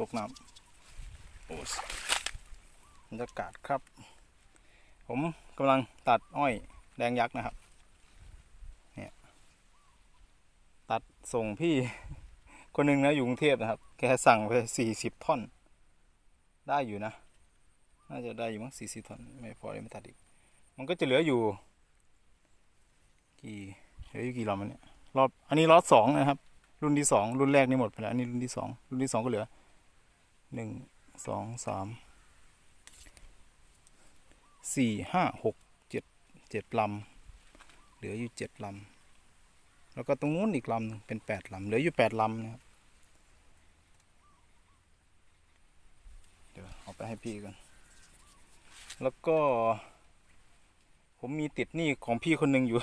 ตกน้ำโอ้สบรรยากาศครับ ผมกำลังตัดอ้อยแดงยักษ์นะครับ เนี่ย ตัดส่งพี่คนหนึ่งนะอยู่กรุงเทพนะครับ แกสั่งไปสี่สิบท่อน ได้อยู่นะ น่าจะได้อยู่มั้งสี่สิบท่อน ไม่พอเลยไม่ตัดอีก มันก็จะเหลืออยู่ กี่เหลืออยู่กี่ลำอันเนี่ยรอบอันนี้รอบสองนะครับ รุ่นที่สองรุ่นแรกนี่หมดไปแล้วอันนี้รุ่นที่สองรุ่นที่สองก็เหลือหนึ่งสองสามสี่ห้าหกเจ็ดเจ็ดลำเหลืออยู่เจ็ดลำแล้วก็ตรงนู้นอีกลำหนึ่งเป็นแปดลำเหลืออยู่แปดลำนะครับเดี๋ยวเอาไปให้พี่กันแล้วก็ ผมมีติดหนี้ของพี่คนหนึ่งอยู่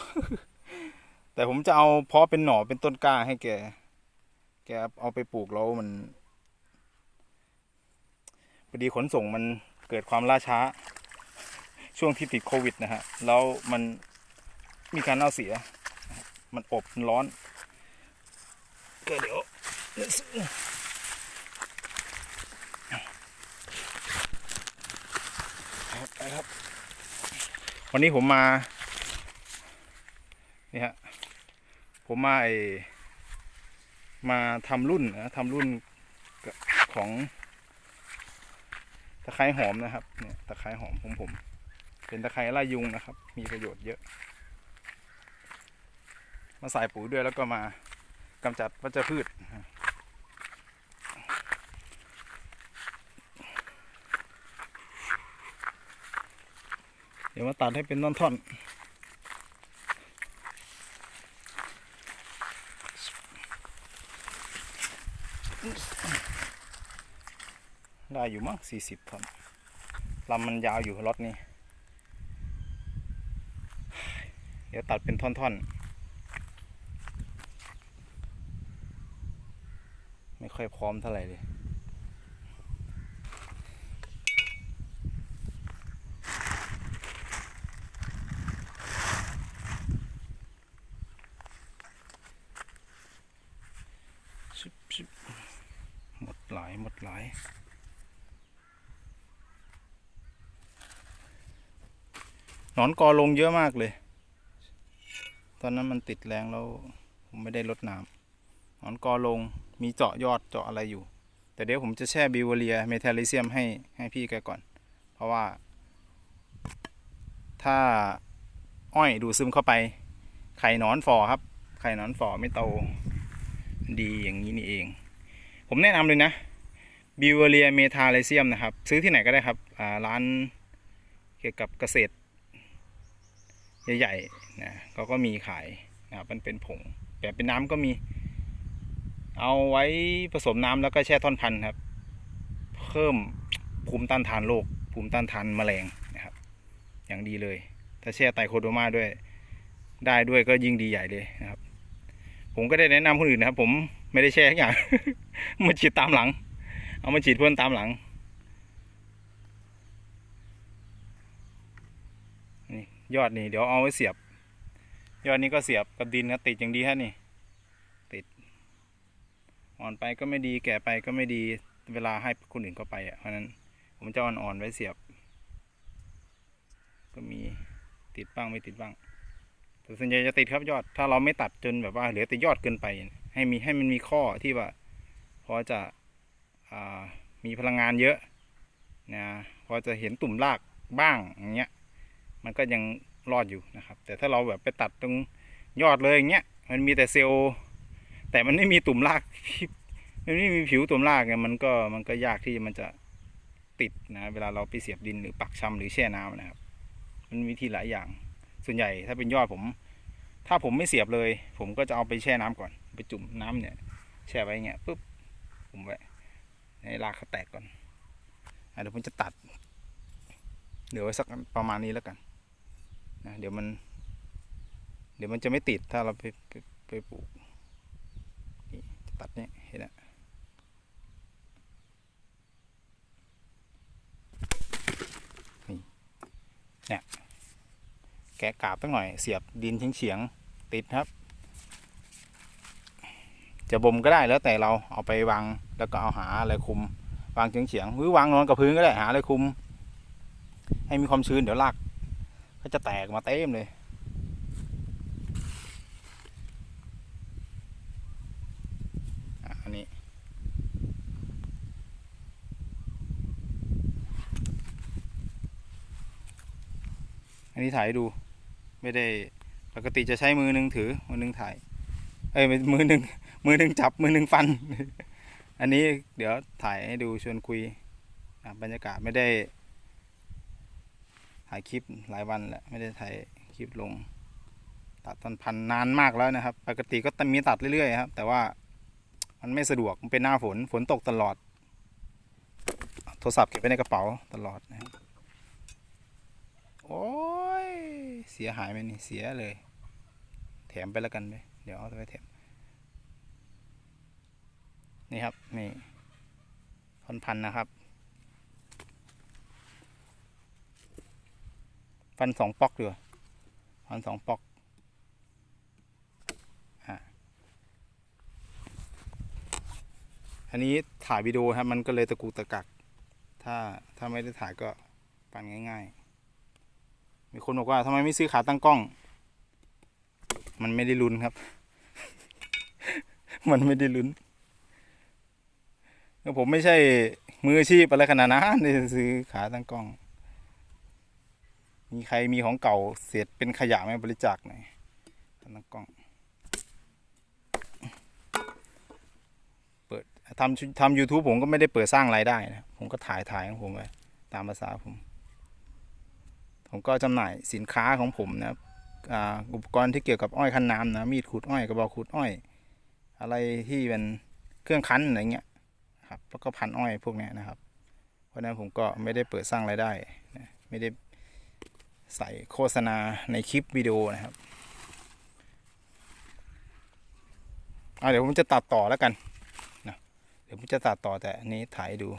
แต่ผมจะเอาเพาะเป็นหน่อเป็นต้นกล้าให้แก แกเอาไปปลูกแล้วมันพอดีขนส่งมันเกิดความล่าช้า ช่วงที่ติดโควิดนะฮะ แล้วมันมีการเน่าเสีย มันอบมันร้อน ก็เดี๋ยวครับ วันนี้ผมมา นี่ฮะ ผมมาไอ มาทำรุ่นนะทำรุ่นของตะไคร้หอมนะครับเนี่ยตะไคร้หอมของผม เป็นตะไคร้ไล่ยุงนะครับ มีประโยชน์เยอะ มาใส่ปุ๋ยด้วยแล้วก็มากำจัดวัชพืชเดี๋ยวมาตัดให้เป็นท่อนๆ ได้อยู่มั้งสี่สิบท่อนลำมันยาวอยู่รถนี้ เดี๋ยวตัดเป็นท่อนๆ ไม่ค่อยพร้อมเท่าไหร่เลยชิบชิบ หลายหมดหลายหนอนกอลงเยอะมากเลย ตอนนั้นมันติดแรงแล้ว ผมไม่ได้ลดน้ำหนอนกอลงมีเจาะยอดเจาะอะไรอยู่ แต่เดี๋ยวผมจะแช่บิวเรียเมทัลลิเซียมให้ให้พี่แกก่อน เพราะว่า ถ้าอ้อยดูดซึมเข้าไป ไข่นอนฝ่อครับ ไข่นอนฝ่อไม่โตดีอย่างนี้นี่เอง ผมแนะนำเลยนะบิวเรียเมทาเลเซียมนะครับ ซื้อที่ไหนก็ได้ครับร้านเกี่ยวกับเกษตร ใหญ่ๆนะเขาก็มีขายนะครับมันเป็นผงแบบเป็นน้ำก็มี เอาไว้ผสมน้ำแล้วก็แช่ท่อนพันธุ์ครับ เพิ่มภูมิต้านทานโรคภูมิต้านทานแมลงนะครับ อย่างดีเลย ถ้าแช่ไตโคโดมาด้วย ได้ด้วยก็ยิ่งดีใหญ่เลยนะครับ ผมก็ได้แนะนำคนอื่นนะครับ ผมไม่ได้แช่ทุกอย่างมาฉีดตามหลัง เอามาฉีดเพื่อนตามหลังนี่ยอดนี่เดี๋ยวเอาไว้เสียบ ยอดนี้ก็เสียบกับดินนะติดอย่างดีฮะนี่ ติดอ่อนไปก็ไม่ดีแก่ไปก็ไม่ดีเวลาให้คนอื่นก็ไปอะเพราะนั้นผมจะอ่อนๆไว้เสียบ ก็มีติดบ้างไม่ติดบ้าง ส่วนใหญ่จะติดครับยอด ถ้าเราไม่ตัดจนแบบว่าเหลือแต่ยอดเกินไป ให้มีให้มันมีข้อที่ว่าพอจะอมีพลังงานเยอะนะพอจะเห็นตุ่มรากบ้างอย่างเงี้ยมันก็ยังรอดอยู่นะครับ แต่ถ้าเราแบบไปตัดตรงยอดเลยอย่างเงี้ยมันมีแต่เซลล์แต่มันไม่มีตุ่มรากมันไม่มีผิวตุ่มรากเนี่ยมันก็มันก็ยากที่มันจะติดนะเวลาเราไปเสียบดินหรือปักชำหรือแช่น้ำนะครับ มันมีวิธีหลายอย่าง ส่วนใหญ่ถ้าเป็นยอดผม ถ้าผมไม่เสียบเลย ผมก็จะเอาไปแช่น้ำก่อน ไปจุ่มน้ำเนี่ย แช่ไว้เงี้ยปุ๊บผมไว้ให้รากเขาแตกก่อนอเดี๋ยวผมจะตัดเดี๋ยวไว้สักประมาณนี้แล้วกันนะเดี๋ยวมัน เดี๋ยวมันจะไม่ติดถ้าเราไปไปไปปลูกตัดเนี่ยเห็นไหมนี่เนี่ย แกะกาบตั้งหน่อยเสียบดินเฉียงๆติดครับ จะบ่มก็ได้แล้วแต่เราเอาไปวางแล้วก็เอาหาอะไรคุม วางเฉียงเฉียงๆหรือวางนอนกับพื้นก็ได้หาอะไรคุม ให้มีความชื้นเดี๋ยวรากก็จะแตกมาเต็มเลยอันนี้อันนี้ถ่ายให้ดู ไม่ได้ปกติจะใช้มือหนึ่งถือมือหนึ่งถ่าย เอ้ยมือหนึ่งมือหนึ่งจับมือหนึ่งฟัน อันนี้เดี๋ยวถ่ายให้ดูชวนคุยบรรยากาศไม่ได้ ถ่ายคลิปหลายวันแหละไม่ได้ถ่ายคลิปลง ตัดตอนพันนานมากแล้วนะครับ ปกติก็มีตัดเรื่อยๆครับ แต่ว่ามันไม่สะดวกมันเป็นหน้าฝนฝนตกตลอด โทรศัพท์เก็บไว้ในกระเป๋าตลอดนะครับโอ้ยเสียหายไหมนี่เสียเลย แถมไปแล้วกันไหมเดี๋ยวเอาไปแถมนี่ครับนี่พันพันนะครับฟันสองปอกดีกว่าฟันสองปอกอันนี้ถ่ายวิดีโอครับมันก็เลยตะกุกตะกัก ถ้าถ้าไม่ได้ถ่ายก็ปันง่าย ๆ มีคนบอกว่าทำไมไม่ซื้อขาตั้งกล้อง มันไม่ได้ลุ้นครับ มันไม่ได้ลุ้นแล้วผมไม่ใช่มืออาชีพอะไรขนาดนั้นที่จะซื้อขาตั้งกล้อง มีใครมีของเก่าเศษเป็นขยะไหมบริจาคหน่อยขาตั้งกล้อง เปิดทำทำ YouTube ผมก็ไม่ได้เปิดสร้างรายได้นะ ผมก็ถ่ายถ่ายของผมไปตามภาษาผม ผมก็จำหน่ายสินค้าของผมนะครับอุปกรณ์ที่เกี่ยวกับอ้อยคั้นน้ำนะมีดขูดอ้อยกระบอกขูดอ้อย อะไรที่เป็นเครื่องคั้นอะไรเงี้ยครับแล้วก็พันอ้อยพวกนี้นะครับ เพราะนั้นผมก็ไม่ได้เปิดสร้างรายได้นะไม่ได้ใส่โฆษณาในคลิปวิดีโอนะครับอ่าเดี๋ยวผมจะตัดต่อแล้วกันนะเดี๋ยวผมจะตัดต่อแต่นี้ถ่ายดู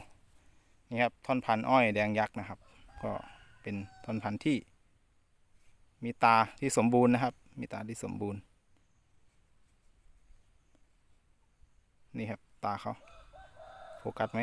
นี่ครับท่อนพันอ้อยแดงยักษ์นะครับ ก็ เป็นทอนพันธุ์ที่ มีตาที่สมบูรณ์นะครับ มีตาที่สมบูรณ์ นี่ครับตาเขาโฟกัสไหม